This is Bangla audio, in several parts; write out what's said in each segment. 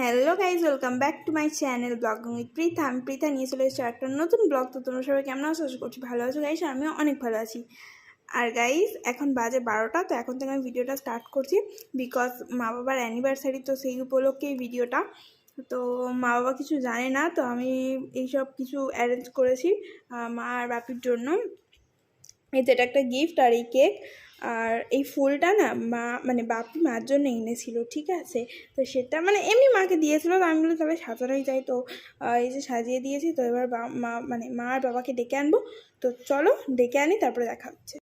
Hello guys welcome back to my channel blogging with Preeta আমি প্রীতা নিয়ে চলে এসেছি একটা নতুন ব্লগ তো তোমরা সবাই কেমন আছো? আশা করছি ভালো আছো গাইজ আমিও অনেক ভালো আছি। আর গাইজ এখন বাজে বারোটা, তো এখন থেকে আমি ভিডিওটা স্টার্ট করছি বিকজ মা বাবার অ্যানিভার্সারি তো সেই উপলক্ষেই ভিডিওটা। তো মা বাবা কিছু জানে না, তো আমি এইসব কিছু অ্যারেঞ্জ করেছি মা আর বাপির জন্য। এই এটা একটা গিফট আর এই কেক আর এই ফুলটা না মা মানে বাপি মার জন্য এনেছিল, ঠিক আছে? তো সেটা মানে এমনি মাকে দিয়েছিল, তো আমি বলি তবে সাজানোই যাই তো এই যে সাজিয়ে দিয়েছি, তো এবার মা মানে মা আর বাবাকে ডেকে আনব। তো চলো, ডেকে আনি, তারপরে দেখা হচ্ছে।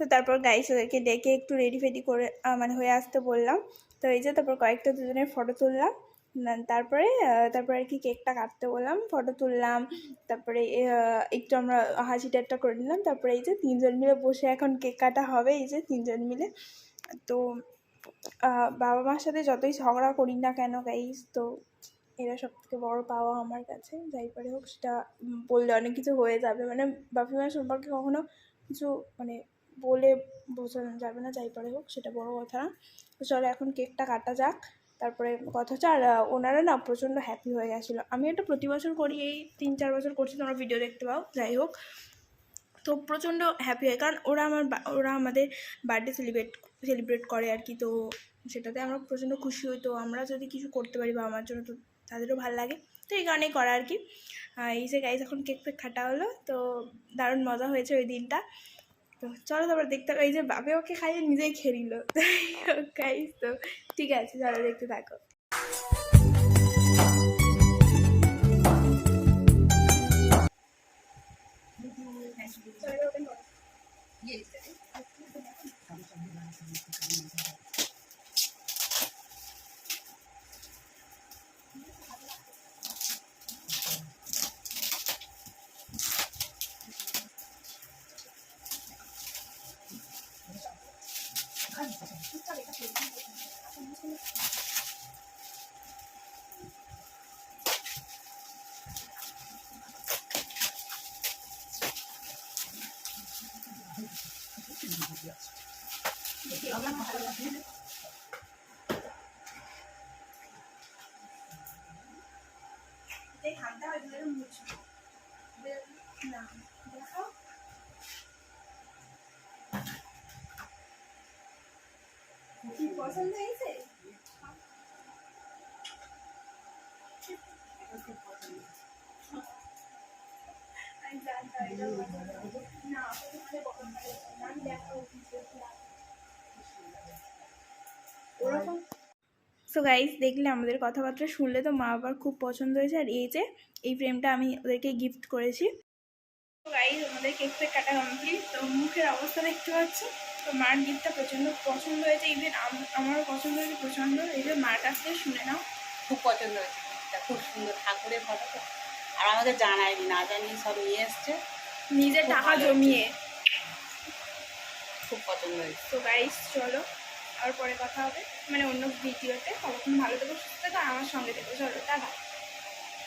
তো তারপর গাইস ওদেরকে ডেকে একটু রেডি ফেডি করে মানে হয়ে আসতে বললাম। তো এই যে তারপর কয়েকটা দুজনের ফটো তুললাম। তারপরে তারপরে আর কি কেকটা কাটতে বললাম, ফটো তুললাম, তারপরে একটু আমরা হাসি ঠাট্টা করে নিলাম, তারপরে এই যে তিনজন মিলে বসে এখন কেক কাটা হবে, এই যে তিনজন মিলে। তো বাবা মার সাথে যতই ঝগড়া করি না কেন গাইস তো এরা সব থেকে বড়ো পাওয়া আমার কাছে, যাই পারে হোক সেটা বললে অনেক কিছু হয়ে যাবে। মানে বাপি মার সম্পর্কে কখনো কিছু মানে বলে বোঝানো যাবে না, যাই পারে হোক সেটা বড় কথা। না তো চলো এখন কেকটা কাটা যাক। তারপরে কথা হচ্ছে, আর ওনারা না প্রচণ্ড হ্যাপি হয়ে গেছিল। আমি এটা প্রতি বছর করি, এই তিন চার বছর করছি, তোমরা ভিডিও দেখতে পাও, যাই হোক। তো প্রচণ্ড হ্যাপি হয়, কারণ ওরা আমার ওরা আমাদের বার্থডে সেলিব্রেট সেলিব্রেট করে আর কি, তো সেটাতে আমরা প্রচণ্ড খুশি হই, তো আমরা যদি কিছু করতে পারি বা আমার জন্য, তো তাদেরও ভালো লাগে। তো এই কারণেই করা আর কি। এই যে গাইজ এখন কেক ফেক খাটা হলো, তো দারুণ মজা হয়েছে ওই দিনটা। তো চলো তারপর দেখতে এই যে বাপে ওকে খাইয়ে নিজেই খেয়ে নিল গাইজ তো ঠিক আছে, চলো দেখতে থাকো। হাতটা পছন্দ হয়েছে আমি জানতাম না সো গাইজ দেখলে আমাদের কথাবার্তা শুনলে তো মা বাবার খুব পছন্দ হয়েছে। আর এই যে এই ফ্রেমটা আমি ওদেরকে গিফট করেছি। তো গাইস আমাদের কেক ফেক কাটা কমপ্লিট তো মুখের অবস্থা দেখতে পাচ্ছ তো মার গিফটটা প্রচণ্ড পছন্দ হয়েছে। ইভেন আমারও পছন্দ হয়েছে প্রচণ্ড। এই যে মার কাছ থেকে শুনে নাও। খুব পছন্দ হয়েছে এটা খুব সুন্দর। ঠাকুরের ফটো তো। আর আমাদের জানায়নি না জানিয়ে সব নিয়ে এসছে। নিজের টাকা জমিয়ে। খুব পছন্দ হয়েছে। তো গাইজ চলো। আর পরে কথা হবে। মানে অন্য ভিডিওতে। ততক্ষণ ভালো থেকো, সুস্থ থেকো আমার সঙ্গে থেকো। চলো, টাটা।